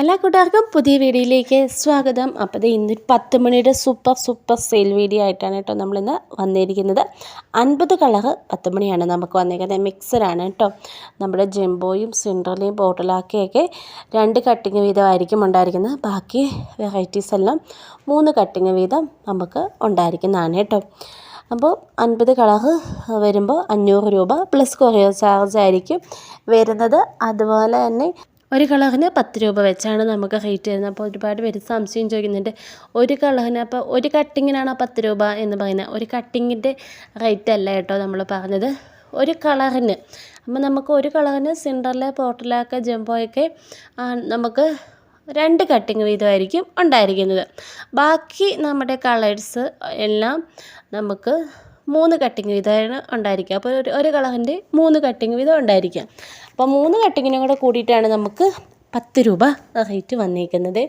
എല്ലാ കൂട്ടുകാർക്കും പുതിയ വീഡിയോയിലേക്ക് സ്വാഗതം. അപ്പോൾ ഇന്ന് പത്ത് മണിയുടെ സൂപ്പർ സൂപ്പർ സെയിൽ വീഡിയോ ആയിട്ടാണ് കേട്ടോ നമ്മളിന്ന് വന്നിരിക്കുന്നത്. അൻപത് കളറ് പത്ത് മണിയാണ് നമുക്ക് വന്നിരിക്കുന്നത്. മിക്സറാണ് കേട്ടോ. നമ്മുടെ ജംബോയും സിൻഡ്രലയും ബോട്ടിലാക്കിയൊക്കെ രണ്ട് കട്ടിങ് വീതമായിരിക്കും ഉണ്ടായിരിക്കുന്നത്. ബാക്കി വെറൈറ്റീസ് എല്ലാം മൂന്ന് കട്ടിങ് വീതം നമുക്ക് ഉണ്ടായിരിക്കുന്നതാണ് കേട്ടോ. അപ്പോൾ അൻപത് കളറ് വരുമ്പോൾ അഞ്ഞൂറ് രൂപ പ്ലസ് കൊറിയർ ചാർജ് ആയിരിക്കും വരുന്നത്. അതുപോലെ തന്നെ ഒരു കളറിന് പത്ത് രൂപ വെച്ചാണ് നമുക്ക് റേറ്റ് വരുന്നത്. അപ്പോൾ ഒരുപാട് പേര് സംശയം ചോദിക്കുന്നുണ്ട്. ഒരു കളറിന് അപ്പോൾ ഒരു കട്ടിങ്ങിനാണ് പത്ത് രൂപ എന്ന് പറയുന്നത്? ഒരു കട്ടിങ്ങിന്റെ റേറ്റ് അല്ല കേട്ടോ നമ്മൾ പറഞ്ഞത്. ഒരു കളറിന്. അപ്പോൾ നമുക്ക് ഒരു കളറിന് സിൻഡർല പോർട്ടലാക്ക ജംബോയൊക്കെ നമുക്ക് രണ്ട് കട്ടിങ് വീതമായിരിക്കും ഉണ്ടായിരിക്കുന്നത്. ബാക്കി നമ്മുടെ കളേഴ്സ് എല്ലാം നമുക്ക് മൂന്ന് കട്ടിങ് വീതമാണ് ഉണ്ടായിരിക്കുക. അപ്പോൾ ഒരു ഒരു കളറിന്റെ മൂന്ന് കട്ടിങ് വീതം ഉണ്ടായിരിക്കുക. അപ്പോൾ മൂന്ന് കട്ടിങ്ങിനും കൂടെ കൂടിയിട്ടാണ് നമുക്ക് പത്ത് രൂപ റേറ്റ് വന്നിരിക്കുന്നത്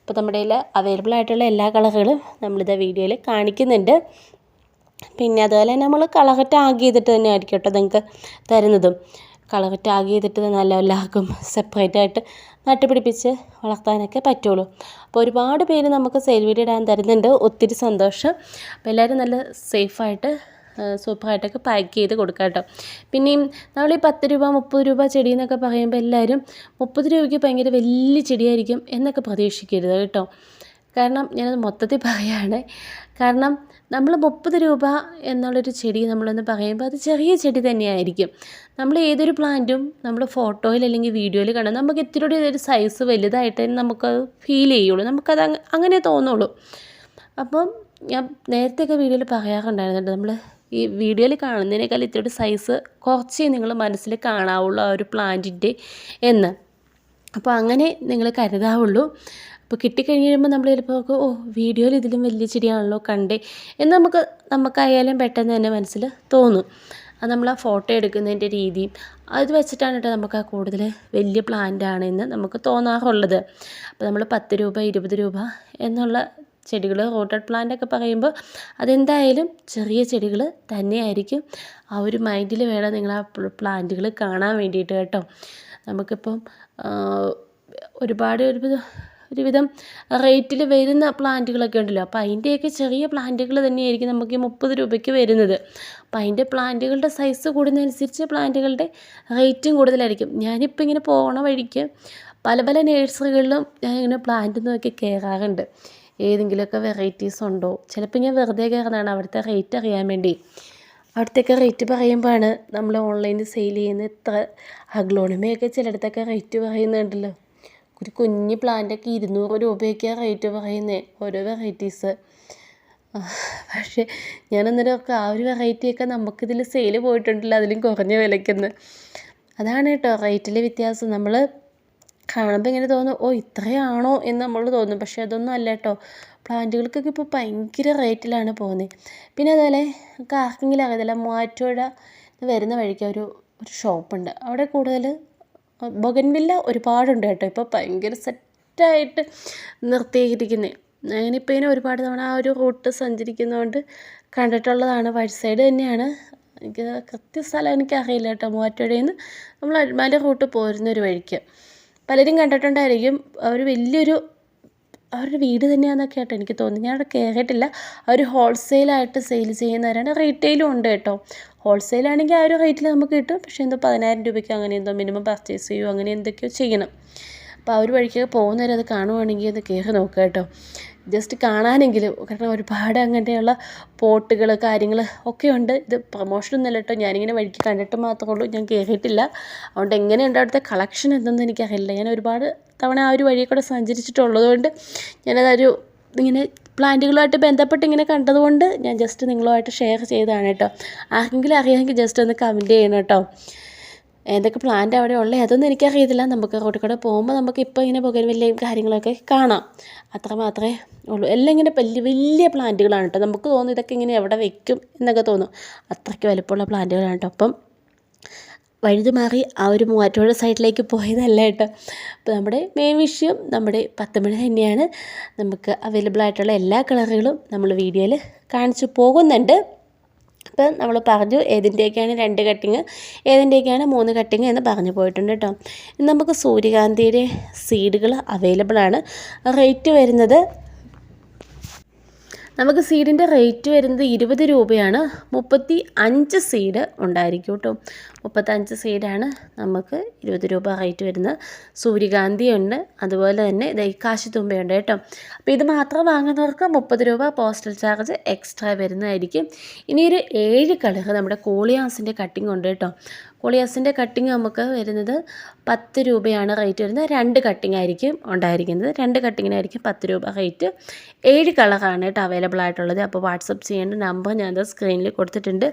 അപ്പോൾ നമ്മുടെ കയ്യിൽ അവൈലബിൾ ആയിട്ടുള്ള എല്ലാ കളറുകളും നമ്മളിത് വീഡിയോയിൽ കാണിക്കുന്നുണ്ട്. പിന്നെ അതുപോലെ നമ്മൾ കളർ ടാഗ് ചെയ്തിട്ട് തന്നെ ആയിരിക്കും കേട്ടോ നിങ്ങൾക്ക് തരുന്നതും. കളർ ടാഗ് ചെയ്തിട്ട് നല്ല എല്ലാവർക്കും സെപ്പറേറ്റ് ആയിട്ട് നട്ടുപിടിപ്പിച്ച് വളർത്താനൊക്കെ പറ്റുള്ളൂ. അപ്പോൾ ഒരുപാട് പേര് നമുക്ക് സെയിൽ വീഡിയോ ഇടാൻ തരുന്നുണ്ട്. ഒത്തിരി സന്തോഷം. അപ്പോൾ എല്ലാവരും നല്ല സേഫായിട്ട് സൂപ്പറായിട്ടൊക്കെ പാക്ക് ചെയ്ത് കൊടുക്കാം കേട്ടോ. പിന്നെയും നമ്മൾ ഈ പത്ത് രൂപ മുപ്പത് രൂപ ചെടി എന്നൊക്കെ പറയുമ്പോൾ എല്ലാവരും മുപ്പത് രൂപയ്ക്ക് ഭയങ്കര വലിയ ചെടിയായിരിക്കും എന്നൊക്കെ പ്രതീക്ഷിക്കരുത് കേട്ടോ. കാരണം ഞാനത് മൊത്തത്തിൽ പറയുകയാണ് കാരണം നമ്മൾ മുപ്പത് രൂപ എന്നുള്ളൊരു ചെടി നമ്മളൊന്ന് പറയുമ്പോൾ അത് ചെറിയ ചെടി തന്നെയായിരിക്കും. നമ്മൾ ഏതൊരു പ്ലാന്റും നമ്മൾ ഫോട്ടോയിൽ അല്ലെങ്കിൽ വീഡിയോയിൽ കാണാം. നമുക്ക് ഇത്തിരി ഒരു സൈസ് വലുതായിട്ട് നമുക്കത് ഫീൽ ചെയ്യുള്ളൂ. നമുക്കത് അങ്ങനെ തോന്നുള്ളൂ. അപ്പം ഞാൻ നേരത്തെയൊക്കെ വീഡിയോയിൽ പറയാറുണ്ടായിരുന്നുണ്ട്. നമ്മൾ ഈ വീഡിയോയിൽ കാണുന്നതിനേക്കാൾ ഇത്തിരി സൈസ് കുറച്ചേ നിങ്ങൾ മനസ്സിൽ കാണാവുള്ളൂ ആ ഒരു പ്ലാന്റിന്റെ എന്ന്. അപ്പോൾ അങ്ങനെ നിങ്ങൾ കരുതാവുള്ളൂ. അപ്പോൾ കിട്ടിക്കഴിഞ്ഞ് കഴിയുമ്പോൾ നമ്മൾ ചിലപ്പോൾ ഓ വീഡിയോയിൽ ഇതിലും വലിയ ചെടിയാണല്ലോ കണ്ടേ എന്ന് നമുക്ക് നമുക്കായാലും പെട്ടെന്ന് തന്നെ മനസ്സിൽ തോന്നും. അത് നമ്മൾ ആ ഫോട്ടോ എടുക്കുന്നതിന്റെ രീതി അത് വെച്ചിട്ടാണ് കേട്ടോ നമുക്ക് ആ കൂടുതൽ വലിയ പ്ലാന്റ് ആണെന്ന് നമുക്ക് തോന്നാറുള്ളത്. അപ്പോൾ നമ്മൾ പത്ത് രൂപ ഇരുപത് രൂപ എന്നുള്ള ചെടികൾ റോട്ടഡ് പ്ലാന്റ് ഒക്കെ പറയുമ്പോൾ അതെന്തായാലും ചെറിയ ചെടികൾ തന്നെയായിരിക്കും. ആ ഒരു മൈൻഡിൽ വേണം നിങ്ങൾ ആ പ്ലാന്റുകൾ കാണാൻ വേണ്ടിയിട്ട് കേട്ടോ. നമുക്കിപ്പം ഒരുപാട് ഒരു ഒരുവിധം റേറ്റിൽ വരുന്ന പ്ലാന്റുകളൊക്കെ ഉണ്ടല്ലോ. അപ്പോൾ അതിന്റെയൊക്കെ ചെറിയ പ്ലാന്റുകൾ തന്നെയായിരിക്കും നമുക്ക് ഈ മുപ്പത് രൂപയ്ക്ക് വരുന്നത്. അപ്പോൾ അതിന്റെ പ്ലാന്റുകളുടെ സൈസ് കൂടുന്നതനുസരിച്ച് പ്ലാന്റുകളുടെ റേറ്റും കൂടുതലായിരിക്കും. ഞാനിപ്പോൾ ഇങ്ങനെ പോകണ വഴിക്ക് പല പല നേഴ്സറികളിലും ഞാൻ ഇങ്ങനെ പ്ലാന്റ് നോക്കി കയറാറുണ്ട് ഏതെങ്കിലുമൊക്കെ വെറൈറ്റീസ് ഉണ്ടോ? ചിലപ്പോൾ ഞാൻ വെറുതെ കയറുന്നതാണ് അവിടുത്തെ റേറ്റ് അറിയാൻ വേണ്ടി. അവിടുത്തെയൊക്കെ റേറ്റ് പറയുമ്പോഴാണ് നമ്മൾ ഓൺലൈനിൽ സെയിൽ ചെയ്യുന്ന ഇത്ര അഗ്ലോണിമയൊക്കെ ചിലയിടത്തൊക്കെ റേറ്റ് പറയുന്നുണ്ടല്ലോ. ഒരു കുഞ്ഞ് പ്ലാന്റൊക്കെ ഇരുന്നൂറ് രൂപയൊക്കെയാണ് റേറ്റ് പറയുന്നത് ഓരോ വെറൈറ്റീസ് പക്ഷേ ഞാൻ അന്നേരം ഒക്കെ ആ ഒരു വെറൈറ്റിയൊക്കെ നമുക്കിതിൽ സെയിൽ പോയിട്ടുണ്ടല്ലോ അതിലും കുറഞ്ഞ വിലയ്ക്കെന്ന്. അതാണ് കേട്ടോ റേറ്റിലെ വ്യത്യാസം. നമ്മൾ കാണുമ്പോൾ ഇങ്ങനെ തോന്നും ഓ ഇത്രയാണോ? എന്ന് നമ്മൾ തോന്നും. പക്ഷേ അതൊന്നും അല്ല കേട്ടോ. പ്ലാന്റുകൾക്കൊക്കെ ഇപ്പോൾ ഭയങ്കര റേറ്റിലാണ് പോകുന്നത് പിന്നെ അതുപോലെ കാർക്കിങ്ങിലാകത്തില്ല മൂവാറ്റുപുഴ വരുന്ന വഴിക്ക് ഒരു ഒരു ഷോപ്പുണ്ട് അവിടെ കൂടുതൽ ബൊഗൻവില്ല ഒരുപാടുണ്ട് കേട്ടോ. ഇപ്പോൾ ഭയങ്കര സെറ്റായിട്ട് നിർത്തിയിരിക്കുന്നത് ഞാനിപ്പോൾ ഇതിനെ ഒരുപാട് തവണ ആ ഒരു റൂട്ട് സഞ്ചരിക്കുന്നതുകൊണ്ട് കണ്ടിട്ടുള്ളതാണ്. വഴി സൈഡ് തന്നെയാണ്. എനിക്ക് കൃത്യ സ്ഥലം എനിക്കറിയില്ല കേട്ടോ. മൂവാറ്റുപുഴയിൽ നിന്ന് നമ്മൾ അടിമാലി റൂട്ട് പോരുന്ന ഒരു വഴിക്ക്. പലരും കണ്ടിട്ടുണ്ടായിരിക്കും ഒരു വലിയൊരു അവരുടെ വീട് തന്നെയാണെന്നൊക്കെ ആയിട്ട് എനിക്ക് തോന്നി ഞാൻ അവിടെ കയറിയിട്ടില്ല അവർ ഹോൾസെയിലായിട്ട് സെയിൽ ചെയ്യുന്നവരാണ് റീറ്റെയിലും ഉണ്ട് കേട്ടോ. ഹോൾസെയിലാണെങ്കിൽ ആ ഒരു റേറ്റിൽ നമുക്ക് കിട്ടും. പക്ഷേ എന്തോ പതിനായിരം രൂപയ്ക്ക് അങ്ങനെ എന്തോ മിനിമം പർച്ചേസ് ചെയ്യുമോ അങ്ങനെ എന്തൊക്കെയോ ചെയ്യണം. അപ്പോൾ ആ ഒരു വഴിക്ക് പോകുന്നവരത് അത് കാണുവാണെങ്കിൽ ഒന്ന് കയറി നോക്കുക കേട്ടോ. ജസ്റ്റ് കാണാനെങ്കിലും കാരണം ഒരുപാട് അങ്ങനെയുള്ള പോട്ടുകൾ കാര്യങ്ങൾ ഒക്കെ ഉണ്ട്. ഇത് പ്രൊമോഷനൊന്നുമല്ല കേട്ടോ. ഞാനിങ്ങനെ വഴിക്ക് കണ്ടിട്ട് മാത്രമേ ഉള്ളൂ. ഞാൻ കയറിയിട്ടില്ല അതുകൊണ്ട് എങ്ങനെയുണ്ട് അവിടുത്തെ കളക്ഷൻ എന്തെന്ന് എനിക്കറിയില്ല. ഞാൻ ഒരുപാട് തവണ ആ ഒരു വഴിയെ കൂടെ സഞ്ചരിച്ചിട്ടുള്ളത് കൊണ്ട് ഞാനതൊരു ഇങ്ങനെ പ്ലാന്റുകളുമായിട്ട് ബന്ധപ്പെട്ട് ഇങ്ങനെ കണ്ടതുകൊണ്ട് ഞാൻ ജസ്റ്റ് നിങ്ങളുമായിട്ട് ഷെയർ ചെയ്തതാണ് കേട്ടോ. ആർക്കെങ്കിലും അറിയാമെങ്കിൽ ജസ്റ്റ് ഒന്ന് കമന്റ് ചെയ്യണം കേട്ടോ. ഏതൊക്കെ പ്ലാന്റ് അവിടെ ഉള്ളത് അതൊന്നും എനിക്കറിയത്തില്ല. നമുക്ക് റോട്ടിൽ കൂടെ പോകുമ്പോൾ നമുക്ക് ഇപ്പോൾ ഇങ്ങനെ ബൊഗൻവില്ലയും കാര്യങ്ങളൊക്കെ കാണാം. അത്ര മാത്രമേ ഉള്ളൂ. എല്ലാം ഇങ്ങനെ വലിയ വലിയ പ്ലാന്റുകളാണ് കേട്ടോ നമുക്ക് തോന്നും ഇതൊക്കെ ഇങ്ങനെ എവിടെ വെക്കും എന്നൊക്കെ തോന്നും. അത്രയ്ക്ക് വലിപ്പമുള്ള പ്ലാന്റുകളാണ് കേട്ടോ അപ്പം വഴുതി മാറി ആ ഒരു മൂവാറ്റുപുഴ സൈഡിലേക്ക് പോയതല്ല കേട്ടോ അപ്പോൾ നമ്മുടെ മെയിൻ വിഷയം നമ്മുടെ പത്തുമണി തന്നെയാണ്. നമുക്ക് അവൈലബിൾ ആയിട്ടുള്ള എല്ലാ കളറുകളും നമ്മൾ വീഡിയോയിൽ കാണിച്ചു പോകുന്നുണ്ട്. അപ്പം നമ്മൾ പറഞ്ഞു ഏതിന്റെയൊക്കെയാണ് രണ്ട് കട്ടിങ് ഏതിന്റെയൊക്കെയാണ് മൂന്ന് കട്ടിങ് എന്ന് പറഞ്ഞു പോയിട്ടുണ്ട് കേട്ടോ. നമുക്ക് സൂര്യകാന്തിയുടെ സീഡുകൾ അവൈലബിൾ ആണ്. റേറ്റ് വരുന്നത് നമുക്ക് സീഡിന്റെ റേറ്റ് വരുന്നത് ഇരുപത് രൂപയാണ്. മുപ്പത്തി അഞ്ച് സീഡ് ഉണ്ടായിരിക്കും കേട്ടോ മുപ്പത്തഞ്ച് സീഡാണ് നമുക്ക് ഇരുപത് രൂപ റേറ്റ് വരുന്നത്. സൂര്യകാന്തി ഉണ്ട്. അതുപോലെ തന്നെ ദേ കാശിത്തുമ്പയുണ്ട് കേട്ടോ. അപ്പോൾ ഇത് മാത്രം വാങ്ങുന്നവർക്ക് മുപ്പത് രൂപ പോസ്റ്റൽ ചാർജ് എക്സ്ട്രാ വരുന്നതായിരിക്കും. ഇനിയൊരു ഏഴ് കളർ നമ്മുടെ കോളിയാസിന്റെ കട്ടിംഗ് ഉണ്ട് കേട്ടോ. കോളിയാസിന്റെ കട്ടിങ് നമുക്ക് വരുന്നത് പത്ത് രൂപയാണ് റേറ്റ് വരുന്നത്. രണ്ട് കട്ടിങ് ആയിരിക്കും ഉണ്ടായിരിക്കുന്നത്. രണ്ട് കട്ടിങ്ങിനായിരിക്കും പത്ത് രൂപ റേറ്റ് ഏഴ് കളറാണ് കേട്ടോ അവൈലബിൾ ആയിട്ടുള്ളത്. അപ്പോൾ വാട്സപ്പ് ചെയ്യേണ്ട നമ്പർ ഞാൻ സ്ക്രീനിൽ കൊടുത്തിട്ടുണ്ട്.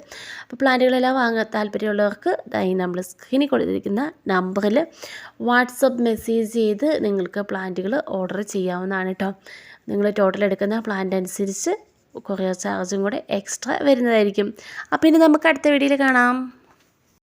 അപ്പോൾ പ്ലാന്റുകളെല്ലാം വാങ്ങാൻ താല്പര്യമുള്ളവർക്ക് ഈ നമ്മൾ സ്ക്രീനിൽ കൊടുത്തിരിക്കുന്ന നമ്പറിൽ വാട്സപ്പ് മെസ്സേജ് ചെയ്ത് നിങ്ങൾക്ക് പ്ലാന്റുകൾ ഓർഡർ ചെയ്യാവുന്നതാണ് കേട്ടോ. നിങ്ങൾ ടോട്ടൽ എടുക്കുന്ന പ്ലാന്റ് അനുസരിച്ച് കൊറിയർ ചാർജും കൂടെ എക്സ്ട്രാ വരുന്നതായിരിക്കും. അപ്പോൾ ഇനി നമുക്ക് അടുത്ത വീഡിയോയിൽ കാണാം.